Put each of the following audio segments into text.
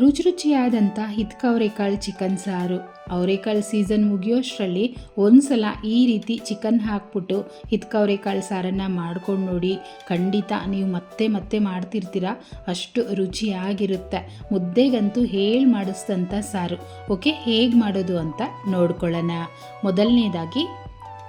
ರುಚಿ ರುಚಿಯಾದಂಥ ಹಿತ್ಕವರೆಕಾಳು ಚಿಕನ್ ಸಾರು. ಅವರೆಕಾಳು ಸೀಸನ್ ಮುಗಿಯೋಷ್ಟರಲ್ಲಿ ಒಂದ್ಸಲ ಈ ರೀತಿ ಚಿಕನ್ ಹಾಕ್ಬಿಟ್ಟು ಹಿತ್ಕವರೆಕಾಳು ಸಾರನ್ನು ಮಾಡ್ಕೊಂಡು ನೋಡಿ, ಖಂಡಿತ ನೀವು ಮತ್ತೆ ಮತ್ತೆ ಮಾಡ್ತಿರ್ತೀರ, ಅಷ್ಟು ರುಚಿಯಾಗಿರುತ್ತೆ. ಮುದ್ದೆಗಂತೂ ಹೇಳಿ ಮಾಡಿಸಿದಂಥ ಸಾರು. ಓಕೆ, ಹೇಗೆ ಮಾಡೋದು ಅಂತ ನೋಡ್ಕೊಳ್ಳೋಣ. ಮೊದಲನೇದಾಗಿ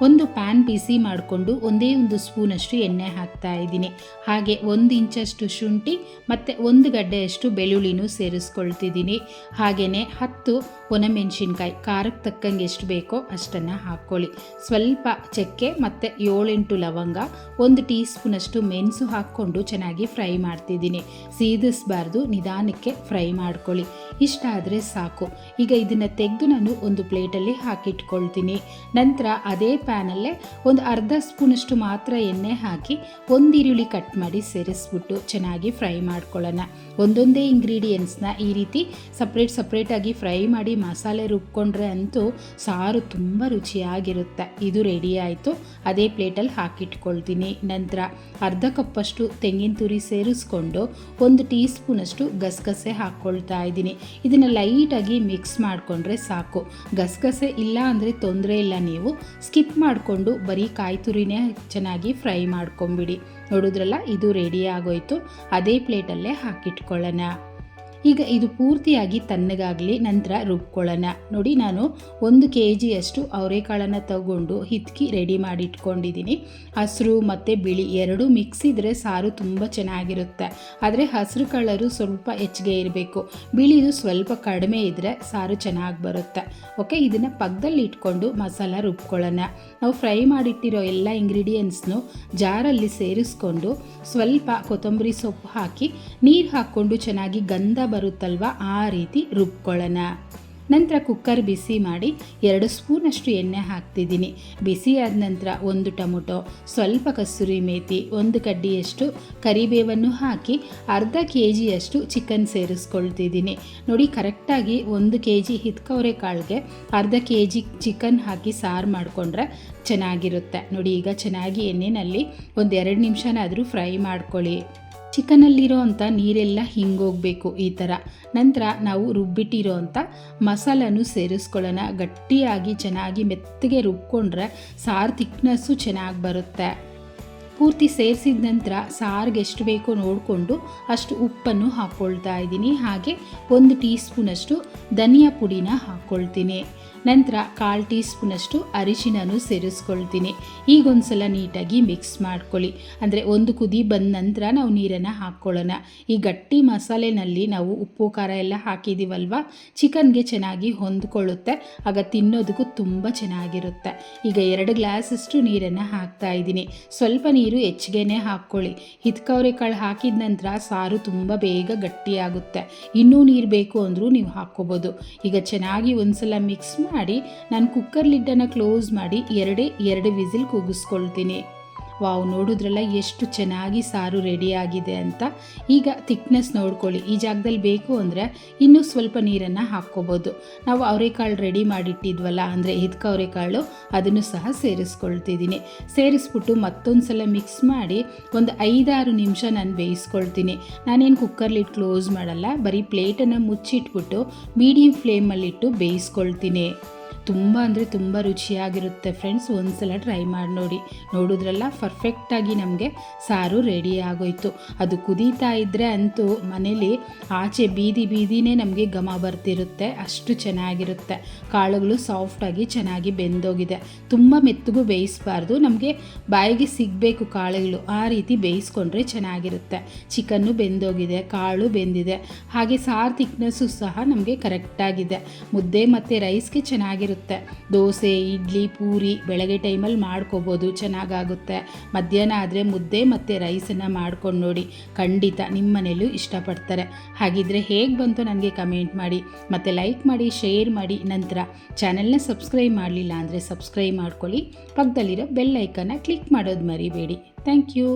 ಒಂದು ಪ್ಯಾನ್ ಬಿಸಿ ಮಾಡಿಕೊಂಡು ಒಂದೇ ಒಂದು ಸ್ಪೂನಷ್ಟು ಎಣ್ಣೆ ಹಾಕ್ತಾ ಇದ್ದೀನಿ. ಹಾಗೆ ಒಂದು ಇಂಚಷ್ಟು ಶುಂಠಿ ಮತ್ತು ಒಂದು ಗಡ್ಡೆಯಷ್ಟು ಬೆಳ್ಳುಳ್ಳಿನೂ ಸೇರಿಸ್ಕೊಳ್ತಿದ್ದೀನಿ. ಹಾಗೆಯೇ ಹತ್ತು ಒಣಮೆಣಸಿನ್ಕಾಯಿ, ಖಾರಕ್ಕೆ ತಕ್ಕಂಗೆ ಎಷ್ಟು ಬೇಕೋ ಅಷ್ಟನ್ನು ಹಾಕ್ಕೊಳ್ಳಿ. ಸ್ವಲ್ಪ ಚಕ್ಕೆ ಮತ್ತು ಏಳೆಂಟು ಲವಂಗ, ಒಂದು ಟೀ ಸ್ಪೂನಷ್ಟು ಮೆಣಸು ಹಾಕ್ಕೊಂಡು ಚೆನ್ನಾಗಿ ಫ್ರೈ ಮಾಡ್ತಿದ್ದೀನಿ. ಸೀದಿಸಬಾರ್ದು, ನಿಧಾನಕ್ಕೆ ಫ್ರೈ ಮಾಡ್ಕೊಳ್ಳಿ. ಇಷ್ಟ ಆದರೆ ಸಾಕು. ಈಗ ಇದನ್ನು ತೆಗೆದು ನಾನು ಒಂದು ಪ್ಲೇಟಲ್ಲಿ ಹಾಕಿಟ್ಕೊಳ್ತೀನಿ. ನಂತರ ಅದೇ ಪ್ಯಾನಲ್ಲೇ ಒಂದು ಅರ್ಧ ಸ್ಪೂನಷ್ಟು ಮಾತ್ರ ಎಣ್ಣೆ ಹಾಕಿ ಒಂದು ಕಟ್ ಮಾಡಿ ಸೇರಿಸ್ಬಿಟ್ಟು ಚೆನ್ನಾಗಿ ಫ್ರೈ ಮಾಡ್ಕೊಳ್ಳೋಣ. ಒಂದೊಂದೇ ಇಂಗ್ರೀಡಿಯೆಂಟ್ಸ್ನ ಈ ರೀತಿ ಸಪ್ರೇಟ್ ಸಪ್ರೇಟಾಗಿ ಫ್ರೈ ಮಾಡಿ ಮಸಾಲೆ ರುಬ್ಕೊಂಡ್ರೆ ಅಂತೂ ಸಾರು ತುಂಬ ರುಚಿಯಾಗಿರುತ್ತೆ. ಇದು ರೆಡಿ ಆಯಿತು. ಅದೇ ಪ್ಲೇಟಲ್ಲಿ ಹಾಕಿಟ್ಕೊಳ್ತೀನಿ. ನಂತರ ಅರ್ಧ ಕಪ್ಪಷ್ಟು ತೆಂಗಿನ ತುರಿ ಸೇರಿಸ್ಕೊಂಡು ಒಂದು ಟೀ ಸ್ಪೂನಷ್ಟು ಗಸಗಸೆ ಹಾಕ್ಕೊಳ್ತಾ ಇದ್ದೀನಿ. ಇದನ್ನು ಲೈಟಾಗಿ ಮಿಕ್ಸ್ ಮಾಡಿಕೊಂಡ್ರೆ ಸಾಕು. ಗಸಗಸೆ ಇಲ್ಲ ಅಂದರೆ ತೊಂದರೆ ಇಲ್ಲ ನೀವು. ಸ್ಕಿಪ್ ಮಾಡಿಕೊಂಡು ಬರೀ ಕಾಯಿ ತುರಿನೇ ಚೆನ್ನಾಗಿ ಫ್ರೈ ಮಾಡ್ಕೊಂಬಿಡಿ. ನೋಡಿದ್ರಲ್ಲ ಇದು ರೆಡಿ ಆಗೋಯ್ತು. ಅದೇ ಪ್ಲೇಟಲ್ಲೇ ಹಾಕಿಟ್ಕೊಳ್ಳೋಣ. ಈಗ ಇದು ಪೂರ್ತಿಯಾಗಿ ತಣ್ಣಗಾಗಲಿ ನಂತರ ರುಬ್ಕೊಳ್ಳೋಣ. ನೋಡಿ ನಾನು ಒಂದು ಕೆ ಜಿಯಷ್ಟು ಅವರೆಕಾಳನ್ನು ತಗೊಂಡು ಹಿತ್ಕಿ ರೆಡಿ ಮಾಡಿ ಇಟ್ಕೊಂಡಿದ್ದೀನಿ ಹಸಿರು ಮತ್ತು ಬಿಳಿ ಎರಡೂ ಮಿಕ್ಸ್ ಇದ್ದರೆ ಸಾರು ತುಂಬ ಚೆನ್ನಾಗಿರುತ್ತೆ. ಆದರೆ ಹಸಿರು ಕಲರು ಸ್ವಲ್ಪ ಹೆಚ್ಚಿಗೆ ಇರಬೇಕು. ಬಿಳಿದು ಸ್ವಲ್ಪ ಕಡಿಮೆ ಇದ್ದರೆ ಸಾರು ಚೆನ್ನಾಗಿ ಬರುತ್ತೆ. ಓಕೆ, ಇದನ್ನು ಪಕ್ಕದಲ್ಲಿ ಇಟ್ಕೊಂಡು ಮಸಾಲ ರುಬ್ಕೊಳ್ಳೋಣ. ನಾವು ಫ್ರೈ ಮಾಡಿಟ್ಟಿರೋ ಎಲ್ಲ ಇಂಗ್ರೀಡಿಯೆಂಟ್ಸ್ನು ಜಾರಲ್ಲಿ ಸೇರಿಸ್ಕೊಂಡು ಸ್ವಲ್ಪ ಕೊತ್ತಂಬರಿ ಸೊಪ್ಪು ಹಾಕಿ ನೀರು ಹಾಕ್ಕೊಂಡು ಚೆನ್ನಾಗಿ ಗಂಧ ಬರುತ್ತಲ್ವ? ಆ ರೀತಿ ರುಬ್ಕೊಳ್ಳೋಣ. ನಂತರ ಕುಕ್ಕರ್ ಬಿಸಿ ಮಾಡಿ ಎರಡು ಸ್ಪೂನಷ್ಟು ಎಣ್ಣೆ ಹಾಕ್ತಿದ್ದೀನಿ. ಬಿಸಿ ಆದ ನಂತರ ಒಂದು ಟೊಮೊಟೊ, ಸ್ವಲ್ಪ ಕಸೂರಿ ಮೇತಿ, ಒಂದು ಕಡ್ಡಿಯಷ್ಟು ಕರಿಬೇವನ್ನು ಹಾಕಿ ಅರ್ಧ ಕೆ ಜಿಯಷ್ಟು ಚಿಕನ್ ಸೇರಿಸ್ಕೊಳ್ತಿದ್ದೀನಿ. ನೋಡಿ, ಕರೆಕ್ಟಾಗಿ ಒಂದು ಕೆ ಜಿ ಹಿತ್ಕವರೆ ಕಾಳಿಗೆ ಅರ್ಧ ಕೆ ಜಿ ಚಿಕನ್ ಹಾಕಿ ಸಾರು ಮಾಡಿಕೊಂಡ್ರೆ ಚೆನ್ನಾಗಿರುತ್ತೆ. ನೋಡಿ, ಈಗ ಚೆನ್ನಾಗಿ ಎಣ್ಣೆಯಲ್ಲಿ ಒಂದೆರಡು ನಿಮಿಷನಾದರೂ ಫ್ರೈ ಮಾಡ್ಕೊಳ್ಳಿ. ಚಿಕನಲ್ಲಿರೋ ಅಂಥ ನೀರೆಲ್ಲ ಹಿಂಗೋಗಬೇಕು ಈ ಥರ. ನಂತರ ನಾವು ರುಬ್ಬಿಟ್ಟಿರೋ ಅಂಥ ಮಸಾಲನು ಸೇರಿಸ್ಕೊಳ್ಳೋಣ. ಗಟ್ಟಿಯಾಗಿ ಚೆನ್ನಾಗಿ ಮೆತ್ತಗೆ ರುಬ್ಕೊಂಡ್ರೆ ಸಾರು ತಿಕ್ನೆಸ್ಸು ಚೆನ್ನಾಗಿ ಬರುತ್ತೆ. ಪೂರ್ತಿ ಸೇರಿಸಿದ ನಂತರ ಸಾರಿಗೆ ಎಷ್ಟು ಬೇಕೋ ನೋಡಿಕೊಂಡು ಅಷ್ಟು ಉಪ್ಪನ್ನು ಹಾಕ್ಕೊಳ್ತಾ ಇದ್ದೀನಿ. ಹಾಗೆ ಒಂದು ಟೀ ಸ್ಪೂನಷ್ಟು ಧನಿಯಾ ಪುಡಿನ ಹಾಕ್ಕೊಳ್ತೀನಿ. ನಂತರ ಕಾಲು ಟೀ ಸ್ಪೂನಷ್ಟು ಅರಿಶಿನೂ ಸೇರಿಸ್ಕೊಳ್ತೀನಿ. ಈಗೊಂದು ಸಲ ನೀಟಾಗಿ ಮಿಕ್ಸ್ ಮಾಡ್ಕೊಳ್ಳಿ. ಅಂದರೆ ಒಂದು ಕುದಿ ಬಂದ ನಂತರ ನಾವು ನೀರನ್ನು ಹಾಕ್ಕೊಳ್ಳೋಣ. ಈ ಗಟ್ಟಿ ಮಸಾಲೆನಲ್ಲಿ ನಾವು ಉಪ್ಪು, ಖಾರ ಎಲ್ಲ ಹಾಕಿದ್ದೀವಲ್ವ ಚಿಕನ್ಗೆ ಚೆನ್ನಾಗಿ ಹೊಂದ್ಕೊಳ್ಳುತ್ತೆ. ಆಗ ತಿನ್ನೋದಕ್ಕೂ ತುಂಬ ಚೆನ್ನಾಗಿರುತ್ತೆ. ಈಗ ಎರಡು ಗ್ಲಾಸಷ್ಟು ನೀರನ್ನು ಹಾಕ್ತಾ ಇದ್ದೀನಿ. ಸ್ವಲ್ಪ ನೀರು ಹೆಚ್ಚಿಗೆನೇ ಹಾಕ್ಕೊಳ್ಳಿ. ಹಿತ್ಕವ್ರೆ ಕಾಳು ಹಾಕಿದ ನಂತರ ಸಾರು ತುಂಬ ಬೇಗ ಗಟ್ಟಿಯಾಗುತ್ತೆ. ಇನ್ನೂ ನೀರು ಬೇಕು ಅಂದರೂ ನೀವು ಹಾಕ್ಕೋಬೋದು. ಈಗ ಚೆನ್ನಾಗಿ ಒಂದ್ಸಲ ಮಿಕ್ಸ್ ಮಾಡಿ ನಾನು ಕುಕ್ಕರ್ ಲಿಡ್ಡನ್ನು ಕ್ಲೋಸ್ ಮಾಡಿ ಎರಡೇ ಎರಡು ವಿಸಿಲ್ ಕೂಗಿಸ್ಕೊಳ್ತೀನಿ. ವಾವ್, ನೋಡಿದ್ರಲ್ಲ ಎಷ್ಟು ಚೆನ್ನಾಗಿ ಸಾರು ರೆಡಿ ಆಗಿದೆ ಅಂತ. ಈಗ ಥಿಕ್ನೆಸ್ ನೋಡ್ಕೊಳ್ಳಿ. ಈ ಜಾಗದಲ್ಲಿ ಬೇಕು ಅಂದರೆ ಇನ್ನೂ ಸ್ವಲ್ಪ ನೀರನ್ನು ಹಾಕ್ಕೋಬೋದು. ನಾವು ಅವರೆಕಾಳು ರೆಡಿ ಮಾಡಿಟ್ಟಿದ್ವಲ್ಲ, ಅಂದರೆ ಹಿದ್ಕ ಅವರೆಕಾಳು, ಅದನ್ನು ಸಹ ಸೇರಿಸ್ಕೊಳ್ತಿದ್ದೀನಿ. ಸೇರಿಸ್ಬಿಟ್ಟು ಮತ್ತೊಂದು ಸಲ ಮಿಕ್ಸ್ ಮಾಡಿ ಒಂದು ಐದಾರು ನಿಮಿಷ ನಾನು ಬೇಯಿಸ್ಕೊಳ್ತೀನಿ. ನಾನೇನು ಕುಕ್ಕರ್ಲಿ ಕ್ಲೋಸ್ ಮಾಡಲ್ಲ, ಬರೀ ಪ್ಲೇಟನ್ನು ಮುಚ್ಚಿಟ್ಬಿಟ್ಟು ಮೀಡಿಯಮ್ ಫ್ಲೇಮಲ್ಲಿಟ್ಟು ಬೇಯಿಸ್ಕೊಳ್ತೀನಿ. ತುಂಬ ಅಂದರೆ ತುಂಬ ರುಚಿಯಾಗಿರುತ್ತೆ ಫ್ರೆಂಡ್ಸ್, ಒಂದ್ಸಲ ಟ್ರೈ ಮಾಡಿ ನೋಡಿ. ನೋಡಿದ್ರಲ್ಲ ಪರ್ಫೆಕ್ಟಾಗಿ ನಮಗೆ ಸಾರು ರೆಡಿ ಆಗೋಯ್ತು. ಅದು ಕುದೀತಾ ಇದ್ದರೆ ಅಂತೂ ಮನೇಲಿ ಆಚೆ ಬೀದಿ ಬೀದಿನೇ ನಮಗೆ ಘಮ ಬರ್ತಿರುತ್ತೆ, ಅಷ್ಟು ಚೆನ್ನಾಗಿರುತ್ತೆ. ಕಾಳುಗಳು ಸಾಫ್ಟಾಗಿ ಚೆನ್ನಾಗಿ ಬೆಂದೋಗಿದೆ. ತುಂಬ ಮೆತ್ತಗೂ ಬೇಯಿಸಬಾರ್ದು, ನಮಗೆ ಬಾಯಿಗೆ ಸಿಗಬೇಕು ಕಾಳುಗಳು, ಆ ರೀತಿ ಬೇಯಿಸ್ಕೊಂಡ್ರೆ ಚೆನ್ನಾಗಿರುತ್ತೆ. ಚಿಕನ್ನು ಬೆಂದೋಗಿದೆ, ಕಾಳು ಬೆಂದಿದೆ, ಹಾಗೆ ಸಾರು ತಿಕ್ನೆಸ್ಸು ಸಹ ನಮಗೆ ಕರೆಕ್ಟಾಗಿದೆ ಮುದ್ದೆ ಮತ್ತು ರೈಸ್ಗೆ ಚೆನ್ನಾಗಿರುತ್ತೆ. ದೋಸೆ, ಇಡ್ಲಿ, ಪೂರಿ ಬೆಳಗ್ಗೆ ಟೈಮಲ್ಲಿ ಮಾಡ್ಕೋಬೋದು, ಚೆನ್ನಾಗಾಗುತ್ತೆ. ಮಧ್ಯಾಹ್ನ ಆದರೆ ಮುದ್ದೆ ಮತ್ತು ರೈಸನ್ನು ಮಾಡ್ಕೊಂಡು ನೋಡಿ. ಖಂಡಿತ ನಿಮ್ಮ ಮನೇಲೂ ಇಷ್ಟಪಡ್ತಾರೆ. ಹಾಗಿದ್ರೆ ಹೇಗೆ ಬಂತು ನನಗೆ ಕಮೆಂಟ್ ಮಾಡಿ. ಮತ್ತು ಲೈಕ್ ಮಾಡಿ, ಶೇರ್ ಮಾಡಿ. ನಂತರ ಚಾನೆಲ್ನ ಸಬ್ಸ್ಕ್ರೈಬ್ ಮಾಡಲಿಲ್ಲ ಅಂದರೆ ಸಬ್ಸ್ಕ್ರೈಬ್ ಮಾಡ್ಕೊಳ್ಳಿ. ಪಕ್ಕದಲ್ಲಿರೋ ಬೆಲ್ ಐಕನ್ನ ಕ್ಲಿಕ್ ಮಾಡೋದು ಮರಿಬೇಡಿ. Thank you.